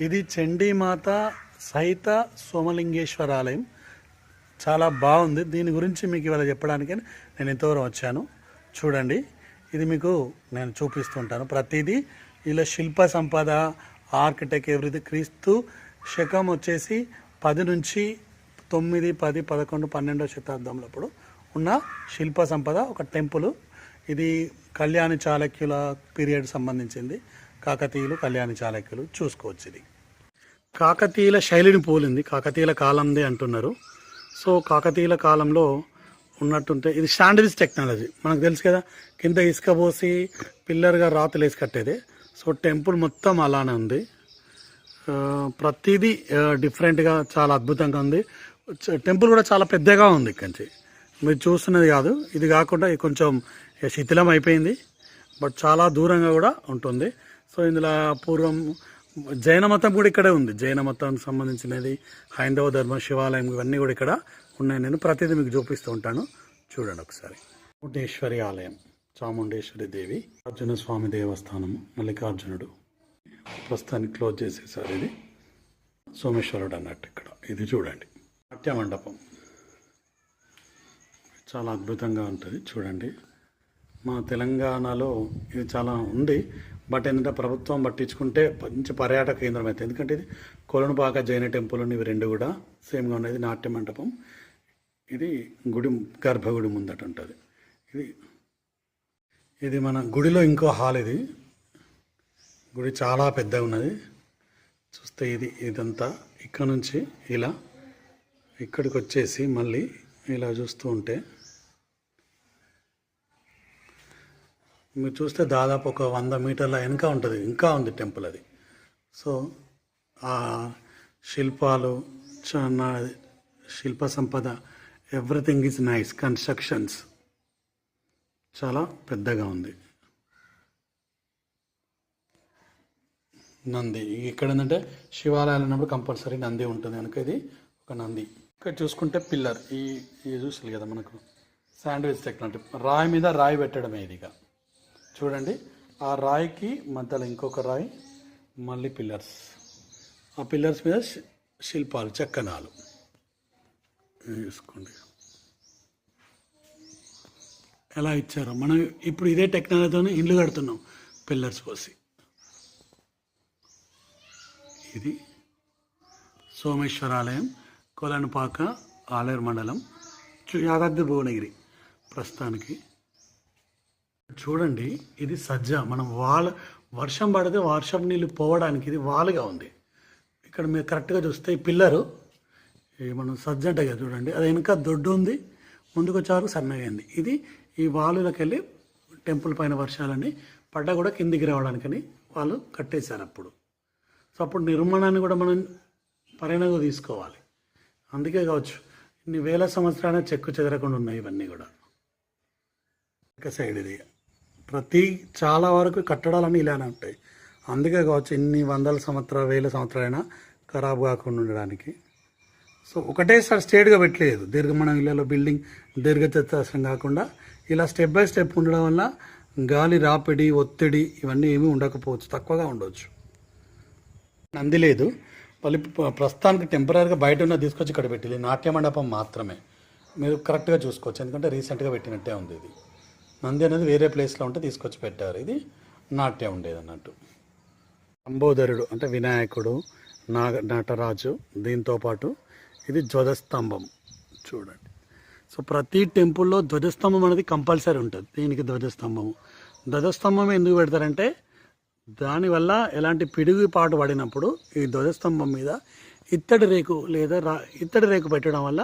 ఇది చండీమాత సహిత సోమలింగేశ్వర ఆలయం చాలా బాగుంది. దీని గురించి మీకు ఇవాళ చెప్పడానికి నేను ఇంతవరకు వచ్చాను. చూడండి. ఇది మీకు నేను చూపిస్తుంటాను. ప్రతిదీ ఇలా శిల్ప సంపద ఆర్కిటెక్ట్ ఎవ్రీథింగ్. క్రీస్తు శకం వచ్చేసి పది నుంచి తొమ్మిది పది పదకొండు పన్నెండో శతాబ్దంలో అప్పుడు ఉన్న శిల్ప సంపద ఒక టెంపుల్. ఇది కళ్యాణి చాళక్యుల పీరియడ్ సంబంధించింది. కాకతీయులు కళ్యాణి చాళక్యులు చూసుకోవచ్చు ఇది. కాకతీయుల శైలిని పోలింది. కాకతీయుల కాలంది అంటున్నారు. సో కాకతీయుల కాలంలో ఉన్నట్టుంటే ఇది శాండ్విచ్ టెక్నాలజీ. మనకు తెలుసు కదా కింద ఇసుక పోసి పిల్లర్గా రాతలు వేసి కట్టేది. సో టెంపుల్ మొత్తం అలానే ఉంది. ప్రతిదీ డిఫరెంట్గా చాలా అద్భుతంగా ఉంది. టెంపుల్ కూడా చాలా పెద్దగా ఉంది ఇక్కడి నుంచి. మీరు చూస్తున్నది కాదు. ఇది కాకుండా కొంచెం శిథిలం అయిపోయింది. బట్ చాలా దూరంగా కూడా ఉంటుంది. సో ఇందులో పూర్వం జైన మతం కూడా ఇక్కడే ఉంది. జైన మతానికి సంబంధించినది హైందవ ధర్మ శివాలయం ఇవన్నీ కూడా ఇక్కడ ఉన్నాయి. నేను ప్రతిదీ మీకు చూపిస్తూ ఉంటాను. చూడండి ఒకసారి. కోటేశ్వరి ఆలయం చాముండేశ్వరి దేవి అర్జున స్వామి దేవస్థానం మల్లికార్జునుడు. ప్రస్తుతానికి క్లోజ్ చేసేసారు ఇది. సోమేశ్వరుడు అన్నట్టు ఇక్కడ. ఇది చూడండి. నాట్య మండపం చాలా అద్భుతంగా ఉంటుంది. చూడండి. మా తెలంగాణలో ఇది చాలా ఉంది. బట్ ఏంటంటే ప్రభుత్వం పట్టించుకుంటే మంచి పర్యాటక కేంద్రం అయితే. ఎందుకంటే ఇది కొలనుపాక జైన టెంపుల్ ఇవి రెండు కూడా సేమ్గా ఉన్నది నాట్య మండపం. ఇది గుడి గర్భగుడి ముందట ఉంటుంది. ఇది ఇది మన గుడిలో ఇంకో హాల్ ఇది. గుడి చాలా పెద్దగా ఉన్నది. చూస్తే ఇది ఇదంతా ఇక్కడ నుంచి ఇలా ఇక్కడికి వచ్చేసి మళ్ళీ ఇలా చూస్తూ ఉంటే మీరు చూస్తే దాదాపు ఒక వంద మీటర్ల వెనక ఉంటుంది. ఇంకా ఉంది టెంపుల్ అది. సో ఆ శిల్పాలు చాలా శిల్ప సంపద ఎవ్రీథింగ్ ఈజ్ నైస్. కన్స్ట్రక్షన్స్. చాలా పెద్దగా ఉంది. నంది. ఇక్కడ ఏంటంటే శివాలయాలు ఉన్నప్పుడు కంపల్సరీ నంది ఉంటుంది కనుక ఇది ఒక నంది. ఇక్కడ చూసుకుంటే పిల్లర్. ఈ ఇది చూసారు కదా మనకు. శాండ్విచ్ టెక్నాలజీ రాయి మీద రాయి పెట్టడమే ఇది ఇక. చూడండి. ఆ రాయికి మధ్యలో ఇంకొక రాయి మళ్ళీ పిల్లర్స్. ఆ పిల్లర్స్ మీద శిల్పాలు చెక్కనాలు. చూసుకోండి. ఎలా ఇచ్చారో. మనం ఇప్పుడు ఇదే టెక్నాలజీతోనే ఇల్లు కడుతున్నాం పిల్లర్స్ పోసి. ఇది సోమేశ్వరాలయం కొలనుపాక ఆలేరు మండలం యాదాద్రి భువనగిరి ప్రస్తుతానికి. చూడండి ఇది సజ్జ. మనం వాల్ వర్షం పడితే వర్షం నీళ్ళు పోవడానికి ఇది వాలుగా ఉంది. ఇక్కడ మీరు కరెక్ట్గా చూస్తే ఈ పిల్లరు మనం సజ్జ అంటే కదా చూడండి అది వెనుక దొడ్డు ఉంది ముందుకు వచ్చారు సన్నగా అయింది ఇది ఈ వాలులకు వెళ్ళి టెంపుల్ పైన వర్షాలని పడ్డ కూడా కిందికి రావడానికని వాళ్ళు కట్టేశారు అప్పుడు. సో అప్పుడు నిర్మాణాన్ని కూడా మనం పరిణామం తీసుకోవాలి. అందుకే కావచ్చు ఇన్ని వేల సంవత్సరాల చెక్కు చెదరకుండా ఉన్నాయి ఇవన్నీ కూడా. ఒక సైడ్ ఇది. ప్రతి చాలా వరకు కట్టడాలన్నీ ఇలానే ఉంటాయి. అందుకే కావచ్చు ఇన్ని వందల సంవత్సరాలు వేల సంవత్సరాలైనా ఖరాబ్ కాకుండా ఉండడానికి. సో ఒకటేసారి స్టేట్గా పెట్టలేదు. దీర్ఘ ఇళ్ళలో బిల్డింగ్ దీర్ఘచతురస్రం కాకుండా ఇలా స్టెప్ బై స్టెప్ ఉండడం వల్ల గాలి రాపిడి ఒత్తిడి ఇవన్నీ ఏమీ ఉండకపోవచ్చు. తక్కువగా ఉండవచ్చు నంది లేదు. మళ్ళీ ప్రస్తుతానికి టెంపరీగా బయట ఉన్న తీసుకొచ్చి ఇక్కడ పెట్టింది. నాట్య మండపం మాత్రమే. మీరు కరెక్ట్గా చూసుకోవచ్చు. ఎందుకంటే రీసెంట్గా పెట్టినట్టే ఉంది ఇది. నంది అనేది వేరే ప్లేస్లో ఉంటే తీసుకొచ్చి పెట్టారు. ఇది నాట్యం ఉండేది అన్నట్టు అంబోదరుడు అంటే వినాయకుడు నాగ నటరాజు దీంతో పాటు ఇది ధ్వజస్తంభం. చూడండి. సో ప్రతి టెంపుల్లో ధ్వజస్తంభం అనేది కంపల్సరీ ఉంటుంది. దీనికి ధ్వజస్తంభం. ధ్వజస్తంభం ఎందుకు పెడతారంటే దానివల్ల ఎలాంటి పిడుగుపాటు పడినప్పుడు ఈ ధ్వజస్తంభం మీద ఇత్తడి రేకు లేదా రా ఇత్తడి రేకు పెట్టడం వల్ల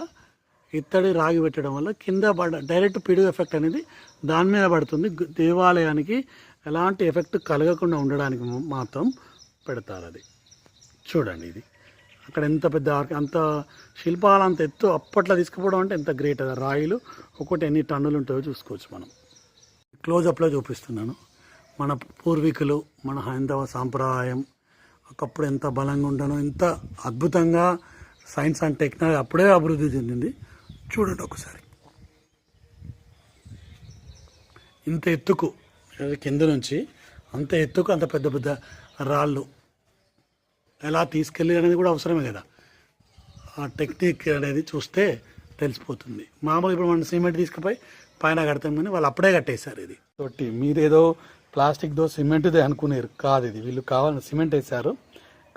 ఇత్తడి రాగి పెట్టడం వల్ల కింద పడ డైరెక్ట్ పిడుగు ఎఫెక్ట్ అనేది దాని మీద పడుతుంది. దేవాలయానికి ఎలాంటి ఎఫెక్ట్ కలగకుండా ఉండడానికి మాత్రం పెడతారు అది. చూడండి ఇది. అక్కడ ఎంత పెద్ద అంత శిల్పాలు అంత ఎత్తు అప్పట్లో తీసుకుపోవడం అంటే ఎంత గ్రేట్ అది. రాయిలు ఒకటి ఎన్ని టన్నులు ఉంటాయో చూసుకోవచ్చు మనం. క్లోజప్లో చూపిస్తున్నాను. మన పూర్వీకులు మన హైందవ సాంప్రదాయం ఒకప్పుడు ఎంత బలంగా ఉండనో ఎంత అద్భుతంగా సైన్స్ అండ్ టెక్నాలజీ అప్పుడే అభివృద్ధి చెందింది. చూడండి ఒకసారి. ఇంత ఎత్తుకు కింద నుంచి అంత ఎత్తుకు అంత పెద్ద పెద్ద రాళ్ళు ఎలా తీసుకెళ్ళి అనేది కూడా అవసరమే కదా. ఆ టెక్నిక్ అనేది చూస్తే తెలిసిపోతుంది. మామూలుగా ఇప్పుడు మనం సిమెంట్ తీసుకుపోయి పైన కడతాం కానీ వాళ్ళు అప్పుడే కట్టేశారు ఇది. తోటి మీరేదో ప్లాస్టిక్దో సిమెంట్దే అనుకునేరు. కాదు ఇది. వీళ్ళు కావాలని సిమెంట్ వేశారు.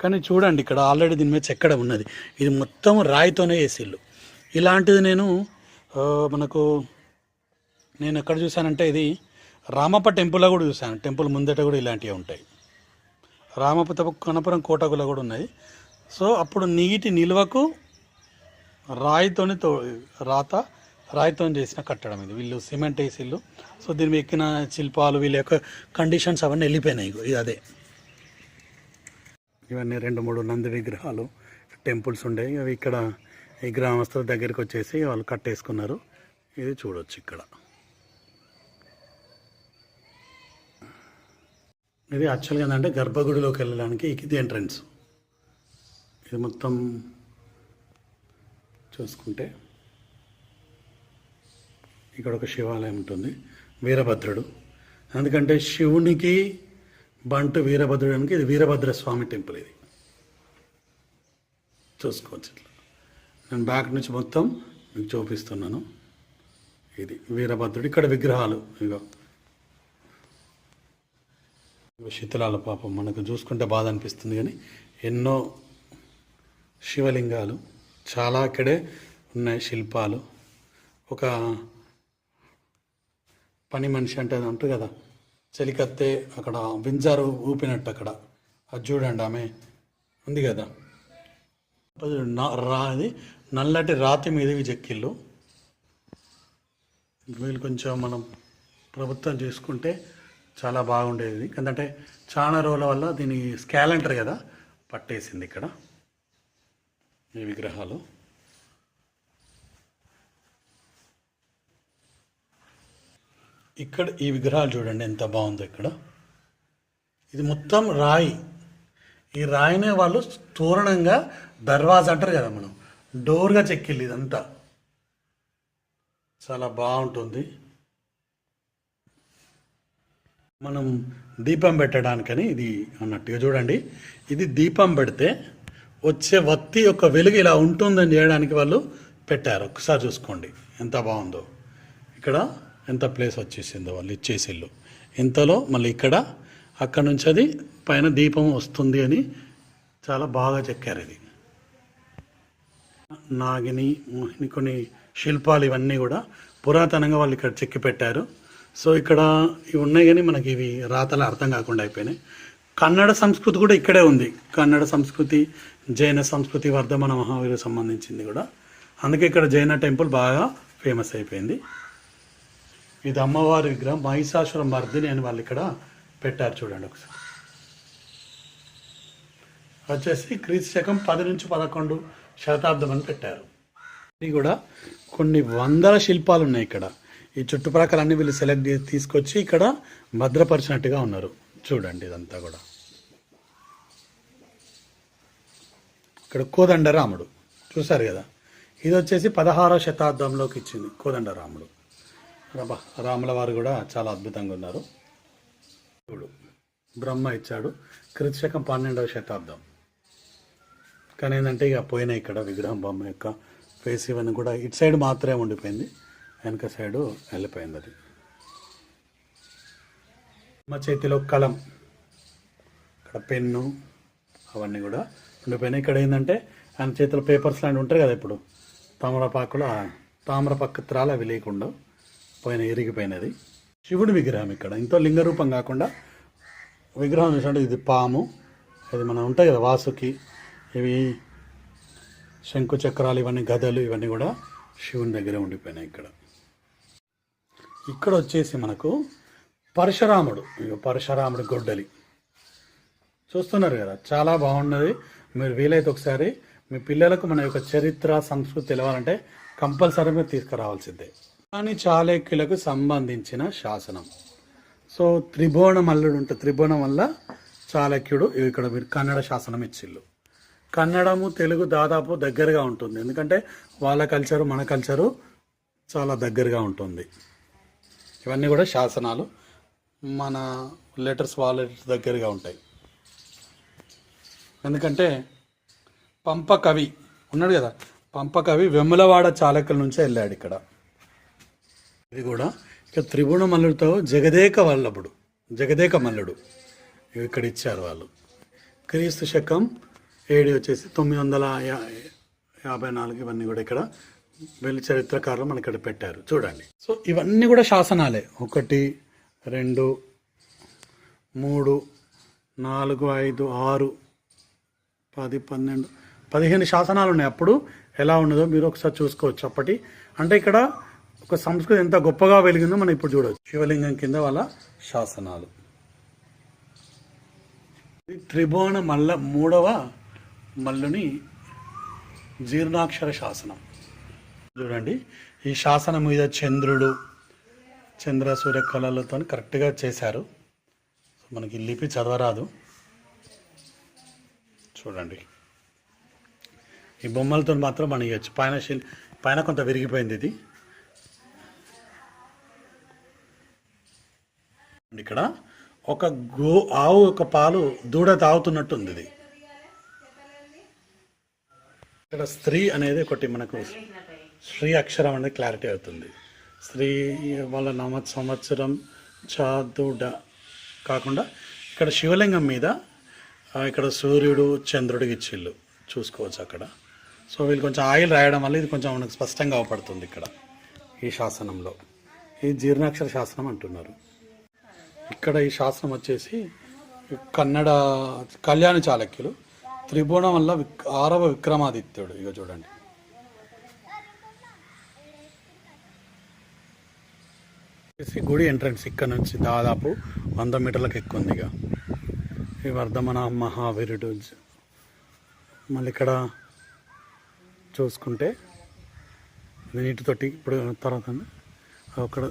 కానీ చూడండి ఇక్కడ ఆల్రెడీ దీని మీద చెక్కడం ఉన్నది. ఇది మొత్తం రాయితోనే వేసిళ్ళు. ఇలాంటిది నేను మనకు నేను ఎక్కడ చూశానంటే ఇది రామప్ప టెంపుల్లో కూడా చూశాను. టెంపుల్ ముందట కూడా ఇలాంటివి ఉంటాయి. రామప్ప తప్ప కనపురం కోటగులో కూడా ఉన్నాయి. సో అప్పుడు నీటి నిల్వకు రాయితోని తో రాత రాయితో చేసిన కట్టడం ఇది. వీళ్ళు సిమెంట్ ఇల్లు. సో దీని ఎక్కిన శిల్పాలు వీళ్ళ యొక్క కండిషన్స్ అవన్నీ వెళ్ళిపోయినాయి. ఇది అదే. ఇవన్నీ రెండు మూడు నంది విగ్రహాలు టెంపుల్స్ ఉండేవి అవి ఇక్కడ ఈ గ్రామస్తుల దగ్గరికి వచ్చేసి వాళ్ళు కట్టేసుకున్నారు. ఇది చూడొచ్చు ఇక్కడ. ఇది యాక్చువల్గా ఏంటంటే గర్భగుడిలోకి వెళ్ళడానికి ఇది ఎంట్రన్స్. ఇది మొత్తం చూసుకుంటే ఇక్కడ ఒక శివాలయం ఉంటుంది వీరభద్రుడు. ఎందుకంటే శివునికి బంటు వీరభద్రుడానికి ఇది వీరభద్ర స్వామి టెంపుల్ ఇది. చూసుకోవచ్చు ఇట్లా. నేను బ్యాక్ నుంచి మొత్తం మీకు చూపిస్తున్నాను. ఇది వీరభద్రుడు ఇక్కడ విగ్రహాలు. ఇగో శిథిలాల పాపం. మనకు చూసుకుంటే బాధ అనిపిస్తుంది కానీ ఎన్నో శివలింగాలు చాలా అక్కడే ఉన్నాయి శిల్పాలు. ఒక పని మనిషి అంటే అంటారు కదా. చలికత్తే అక్కడ వింజారు ఊపినట్టు అక్కడ. అది చూడండి ఆమె. ఉంది కదా. రాది నా- రా అది నల్లటి రాతి మీదవి చెక్కిళ్ళు వీళ్ళు కొంచెం మనం ప్రభుత్వం చేసుకుంటే చాలా బాగుండేది. ఎందుకంటే చాలా రోజుల వల్ల దీని స్కాలెంటర్ కదా పట్టేసింది ఇక్కడ. ఈ విగ్రహాలు. ఇక్కడ ఈ విగ్రహాలు చూడండి ఎంత బాగుందో ఇక్కడ. ఇది మొత్తం రాయి. ఈ రాయినే వాళ్ళు తోరణంగా దర్వాజా అంటారు కదా మనం. డోర్గా చెక్కిల్లు ఇదంతా. చాలా బాగుంటుంది. మనం దీపం పెట్టడానికని ఇది అన్నట్టుగా చూడండి. ఇది దీపం పెడితే వచ్చే వత్తి యొక్క వెలుగు ఇలా ఉంటుందని చేయడానికి వాళ్ళు పెట్టారు. ఒకసారి చూసుకోండి. ఎంత బాగుందో. ఇక్కడ ఎంత ప్లేస్ వచ్చేసిందో వాళ్ళు ఇచ్చేసిల్లు. ఇంతలో మళ్ళీ ఇక్కడ అక్కడ నుంచి అది పైన దీపం వస్తుంది అని చాలా బాగా చెక్కారు ఇది. నాగిని మోహిని కొన్ని శిల్పాలు ఇవన్నీ కూడా పురాతనంగా వాళ్ళు ఇక్కడ చెక్కి పెట్టారు సో ఇక్కడ ఇవి ఉన్నాయి కానీ మనకి ఇవి రాతలు అర్థం కాకుండా అయిపోయినాయి. కన్నడ సంస్కృతి కూడా ఇక్కడే ఉంది. కన్నడ సంస్కృతి జైన సంస్కృతి వర్ధమన మహావీరు సంబంధించింది కూడా. అందుకే ఇక్కడ జైన టెంపుల్ బాగా ఫేమస్ అయిపోయింది. ఇది అమ్మవారి విగ్రహం మహిషాసుర మర్దిని అని వాళ్ళు ఇక్కడ పెట్టారు చూడండి ఒకసారి. వచ్చేసి క్రీస్తు శకం పది నుంచి పదకొండు. శతాబ్దం అని పెట్టారు. ఇది కూడా కొన్ని వందల శిల్పాలు ఉన్నాయి ఇక్కడ. ఈ చుట్టుప్రక్కల అన్ని వీళ్ళు సెలెక్ట్ చేసి తీసుకొచ్చి ఇక్కడ భద్రపరిచినట్టుగా ఉన్నారు. చూడండి ఇదంతా కూడా. ఇక్కడ కోదండరాముడు. చూసారు కదా? ఇది వచ్చేసి పదహారవ శతాబ్దంలోకి ఇచ్చింది కోదండరాముడు. రాముల వారు కూడా చాలా అద్భుతంగా ఉన్నారు. చూడు. బ్రహ్మ ఇచ్చాడు. కృతిశకం పన్నెండవ శతాబ్దం. కానీ ఏంటంటే ఇక పోయినాయి ఇక్కడ విగ్రహం బొమ్మ యొక్క ఫేస్ ఇవన్నీ కూడా ఇటు సైడ్ మాత్రమే ఉండిపోయింది. వెనక సైడు వెళ్ళిపోయింది అది. మా చేతిలో కలం ఇక్కడ పెన్ను అవన్నీ కూడా ఉండిపోయినాయి. ఇక్కడ ఏంటంటే ఆయన చేతిలో పేపర్స్ లాంటివి ఉంటాయి కదా ఇప్పుడు. తామరపాకులు ఆ అవి లేకుండా పోయిన ఇరిగిపోయినది. శివుడి విగ్రహం ఇక్కడ. ఇంతో లింగ రూపం కాకుండా విగ్రహం చూసినట్టు ఇది పాము అది మనం ఉంటాయి కదా వాసుకి. ఇవి శంకు చక్రాలు ఇవన్నీ గదలు ఇవన్నీ కూడా శివుని దగ్గర ఉండిపోయినాయి ఇక్కడ. ఇక్కడ వచ్చేసి మనకు పరశురాముడు పరశురాముడు గొడ్డలి. చూస్తున్నారు కదా చాలా బాగున్నది. మీరు వీలైతే ఒకసారి మీ పిల్లలకు మన యొక్క చరిత్ర సంస్కృతి తెలవాలంటే కంపల్సరీ మీరు తీసుకురావాల్సిందే. కానీ చాళక్యులకు సంబంధించిన శాసనం. సో త్రిభువనం అల్లుడు ఉంటే త్రిభువనం వల్ల చాళుక్యుడు ఇక్కడ మీరు కన్నడ శాసనం ఇచ్చిల్లు కన్నడము తెలుగు దాదాపు దగ్గరగా ఉంటుంది. ఎందుకంటే వాళ్ళ కల్చరు మన కల్చరు చాలా దగ్గరగా ఉంటుంది. ఇవన్నీ కూడా శాసనాలు. మన లెటర్స్ వాళ్ళ దగ్గరగా ఉంటాయి. ఎందుకంటే పంప కవి ఉన్నాడు కదా? పంప కవి వెమ్ములవాడ చాళక్యుల నుంచే వెళ్ళాడు ఇక్కడ. ఇది కూడా ఇక త్రిభుణ మల్లుడితో జగదేక వల్లభుడు జగదేక మల్లుడు ఇక్కడ ఇచ్చారు వాళ్ళు. క్రీస్తు శకం ఏడి వచ్చేసి తొమ్మిది వందల యాభై నాలుగు ఇవన్నీ కూడా ఇక్కడ వెళ్ళి చరిత్రకారులు మనకి ఇక్కడ పెట్టారు. చూడండి. సో ఇవన్నీ కూడా శాసనాలే. ఒకటి రెండు మూడు నాలుగు ఐదు ఆరు పది పన్నెండు పదిహేను శాసనాలు ఉన్నాయి. అప్పుడు ఎలా ఉన్నదో మీరు ఒకసారి చూసుకోవచ్చు. అప్పటి అంటే ఇక్కడ ఒక సంస్కృతి ఎంత గొప్పగా వెలిగిందో మనం ఇప్పుడు చూడవచ్చు శివలింగం కింద వాళ్ళ శాసనాలు. త్రిభువన మల్ల మూడవ మల్లుని జీర్ణాక్షర శాసనం. చూడండి ఈ శాసనం మీద చంద్రుడు చంద్ర సూర్య కళలతో కరెక్ట్గా చేశారు. మనకి లిపి చదవరాదు. చూడండి. ఈ బొమ్మలతో మాత్రం మనం ఇవ్వచ్చు పైన శిల్ పైన కొంత విరిగిపోయింది ఇది. ఇక్కడ ఒక గో ఆవు యొక్క పాలు దూడ తాగుతున్నట్టు ఉంది ఇది. ఇక్కడ స్త్రీ అనేది ఒకటి మనకు స్త్రీ అక్షరం అనేది క్లారిటీ అవుతుంది. స్త్రీ వాళ్ళ నమ సంవత్సరం చాదుడ కాకుండా ఇక్కడ శివలింగం మీద ఇక్కడ సూర్యుడు చంద్రుడు ఇచ్చిళ్ళు చూసుకోవచ్చు అక్కడ. సో వీళ్ళు కొంచెం ఆయిల్ రాయడం వల్ల ఇది కొంచెం మనకు స్పష్టంగా అవపడుతుంది ఇక్కడ ఈ శాసనంలో. ఈ జీర్ణాక్షర శాసనం అంటున్నారు. ఇక్కడ ఈ శాసనం వచ్చేసి కన్నడ కళ్యాణ చాళక్యులు త్రిభువనం వల్ల ఆరవ విక్రమాదిత్యుడు. ఇక చూడండి. గుడి ఎంట్రన్స్ ఇక్కడ నుంచి దాదాపు వంద మీటర్లకు ఎక్కువ ఉంది ఇక ఈ వర్ధమన మహావీరుడు మళ్ళీ ఇక్కడ చూసుకుంటే నీటితోటి ఇప్పుడు తర్వాత అక్కడ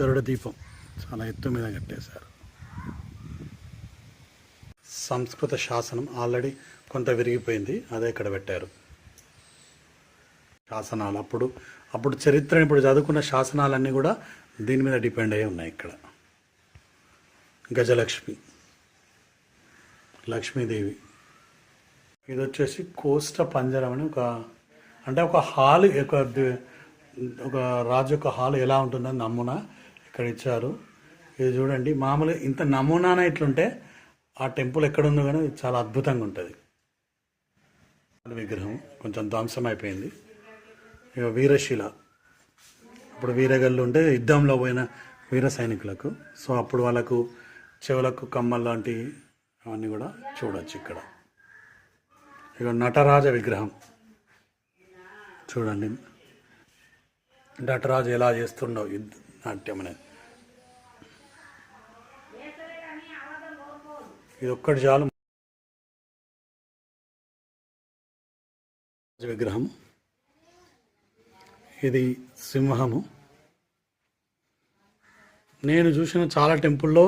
గరుడ దీపం చాలా ఎత్తు మీద కట్టేశారు. సంస్కృత శాసనం ఆల్రెడీ కొంత విరిగిపోయింది అదే ఇక్కడ పెట్టారు. శాసనాలు అప్పుడు అప్పుడు చరిత్ర ఇప్పుడు చదువుకున్న శాసనాలన్నీ కూడా దీని మీద డిపెండ్ అయ్యి ఉన్నాయి ఇక్కడ. గజలక్ష్మి లక్ష్మీదేవి. ఇది వచ్చేసి కోష్ట పంజరం అని ఒక అంటే ఒక హాల్ ఒక ఒక రాజు యొక్క హాల్ ఎలా ఉంటుందని నమూనా ఇక్కడ ఇచ్చారు. ఇది చూడండి మామూలుగా ఇంత నమూనాన ఇట్లుంటే ఆ టెంపుల్ ఎక్కడుందో కానీ చాలా అద్భుతంగా ఉంటుంది. విగ్రహం కొంచెం ధ్వంసం అయిపోయింది ఇక వీరశిల. ఇప్పుడు వీరగల్లు ఉంటే యుద్ధంలో పోయిన వీర సైనికులకు. సో అప్పుడు వాళ్ళకు చెవులకు కమ్మలు లాంటి అవన్నీ కూడా చూడొచ్చు ఇక్కడ. ఇక నటరాజ విగ్రహం. చూడండి. నటరాజు ఎలా చేస్తుండో యుద్ధ నాట్యం అనేది. ఇది ఒక్కటి చాలు. విగ్రహం ఇది సింహము. నేను చూసిన చాలా టెంపుల్లో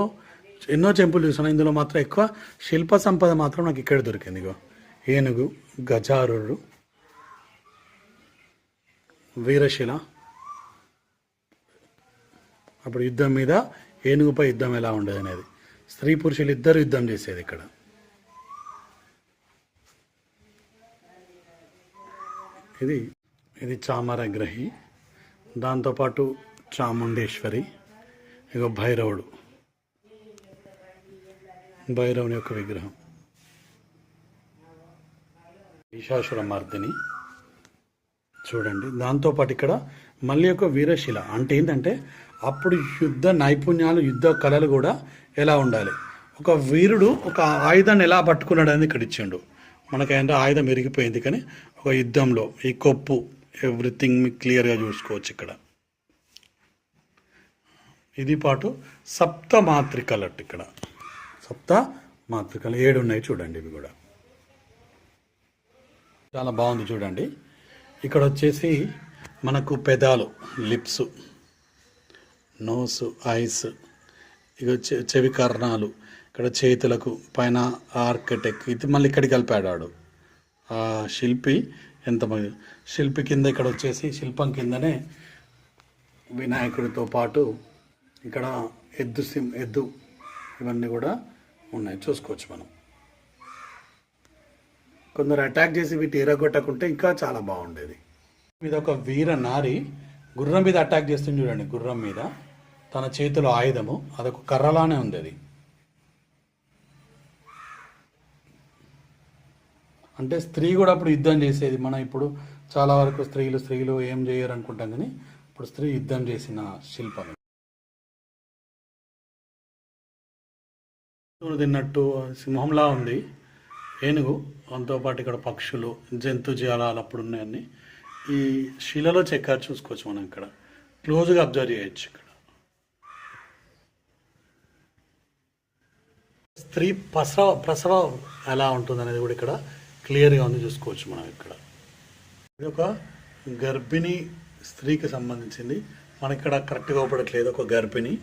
ఎన్నో టెంపుల్ చూసాను ఇందులో మాత్రం ఎక్కువ శిల్ప సంపద మాత్రం నాకు ఇక్కడ దొరికింది. ఇగో ఏనుగు గజారుడు వీరశిల. అప్పుడు యుద్ధం మీద ఏనుగుపై యుద్ధం ఎలా ఉండేది అనేది స్త్రీ పురుషులు ఇద్దరు యుద్ధం చేసేది ఇక్కడ. ఇది ఇది చామరగ్రహి దాంతోపాటు చాముండేశ్వరి ఇక భైరవుడు. భైరవుని యొక్క విగ్రహం. ఈశాసుర మార్దిని. చూడండి దాంతోపాటు ఇక్కడ మళ్ళీ ఒక వీరశిల. అంటే ఏంటంటే అప్పుడు యుద్ధ నైపుణ్యాలు యుద్ధ కళలు కూడా ఎలా ఉండాలి? ఒక వీరుడు ఒక ఆయుధాన్ని ఎలా పట్టుకున్నాడు అనేది ఇక్కడ ఇచ్చిండు. మనకేంటే ఆయుధం ఎరిగిపోయింది కానీ ఒక యుద్ధంలో ఈ కొప్పు ఎవ్రీథింగ్ క్లియర్గా చూసుకోవచ్చు ఇక్కడ. ఇది పాటు సప్త మాత్రికలు అట్టు ఇక్కడ. సప్త మాత్రికలు ఏడు ఉన్నాయి చూడండి ఇవి కూడా. చాలా బాగుంది చూడండి. ఇక్కడ వచ్చేసి మనకు పెదాలు లిప్స్ నోస్ ఐస్ ఇక చెవి కర్ణాలు ఇక్కడ చేతులకు పైన ఆర్కిటెక్ ఇది మళ్ళీ ఇక్కడికి కలిపాడాడు ఆ శిల్పి ఎంతమంది శిల్పి కింద ఇక్కడ వచ్చేసి శిల్పం కిందనే వినాయకుడితో పాటు ఇక్కడ ఎద్దు సిం ఎద్దు ఇవన్నీ కూడా ఉన్నాయి. చూసుకోవచ్చు మనం. కొందరు అటాక్ చేసి వీటి ఎరగొట్టకుంటే ఇంకా చాలా బాగుండేది. మీద ఒక వీర నారి గుర్రం మీద అటాక్ చేస్తుంది చూడండి గుర్రం మీద. తన చేతిలో ఆయుధము అదొక కర్రలానే ఉంది అది. అంటే స్త్రీ కూడా అప్పుడు యుద్ధం చేసేది. మనం ఇప్పుడు చాలా వరకు స్త్రీలు స్త్రీలు ఏం చేయరు అనుకుంటాం కానీ ఇప్పుడు స్త్రీ యుద్ధం చేసిన శిల్పం తిన్నట్టు సింహంలా ఉంది. ఏనుగు దాంతోపాటు ఇక్కడ పక్షులు జంతు జీవాలు అప్పుడు ఉన్నాయన్నీ. ఈ శిలలో చెక్కారు చూసుకోవచ్చు మనం ఇక్కడ. క్లోజ్గా అబ్జర్వ్ చేయొచ్చు ఇక్కడ. స్త్రీ ప్రసవ ప్రసవం ఎలా ఉంటుంది అనేది కూడా ఇక్కడ క్లియర్గా ఉంది చూసుకోవచ్చు మనం ఇక్కడ. ఇది ఒక గర్భిణీ స్త్రీకి సంబంధించింది. మనకి ఇక్కడ కరెక్ట్గా అవపడట్లేదు ఒక గర్భిణి.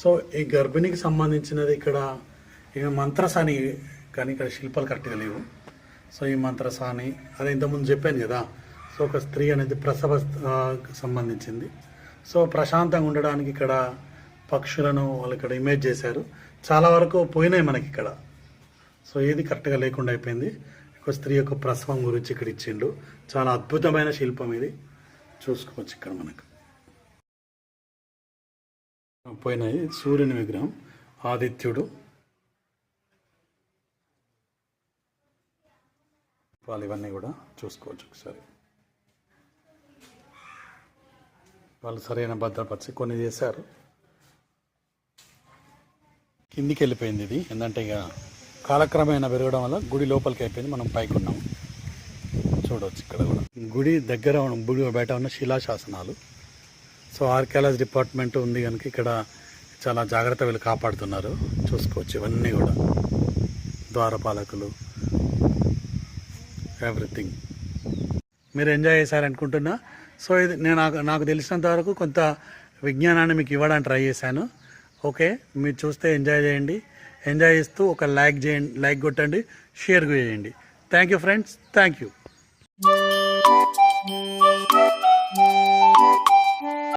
సో ఈ గర్భిణికి సంబంధించినది ఇక్కడ ఇక మంత్రసాని కానీ ఇక్కడ శిల్పాలు కరెక్ట్గా లేవు. సో ఈ మంత్రసాని అదే ఇంతకుముందు చెప్పాను కదా సో ఒక స్త్రీ అనేది ప్రసవ సంబంధించింది. సో ప్రశాంతంగా ఉండడానికి ఇక్కడ పక్షులను వాళ్ళు ఇక్కడ ఇమేజ్ చేశారు. చాలా వరకు పోయినాయి మనకి ఇక్కడ. సో ఏది కరెక్ట్గా లేకుండా అయిపోయింది. ఒక స్త్రీ యొక్క ప్రసవం గురించి ఇక్కడ ఇచ్చిండు. చాలా అద్భుతమైన శిల్పం ఇది. చూసుకోవచ్చు ఇక్కడ మనకు. పోయినాయి. సూర్యుని విగ్రహం ఆదిత్యుడు. వాళ్ళు ఇవన్నీ కూడా. చూసుకోవచ్చు ఒకసారి. వాళ్ళు సరైన భద్రపరిచి కొన్ని చేశారు. కిందికి వెళ్ళిపోయింది ఇది. ఏంటంటే ఇక కాలక్రమేణా పెరగడం వల్ల గుడి లోపలికి అయిపోయింది. మనం పైకి ఉన్నాం. చూడవచ్చు ఇక్కడ కూడా. గుడి దగ్గర ఉన్న- గుడి బయట ఉన్న శిలాశాసనాలు. సో ఆర్కియాలజీ డిపార్ట్మెంట్ ఉంది కనుక ఇక్కడ చాలా జాగ్రత్త వీళ్ళు కాపాడుతున్నారు. చూసుకోవచ్చు ఇవన్నీ కూడా. ద్వారపాలకులు. ఎవ్రీథింగ్. మీరు ఎంజాయ్ చేశారనుకుంటున్నా. సో ఇది నేను నాకు నాకు తెలిసినంత వరకు కొంత విజ్ఞానాన్ని మీకు ఇవ్వడానికి ట్రై చేశాను. ఓకే? మీరు చూస్తే ఎంజాయ్ చేయండి. ఎంజాయ్ చేస్తూ ఒక లైక్ చేయండి లైక్ కొట్టండి షేర్ చేయండి. Thank you friends thank you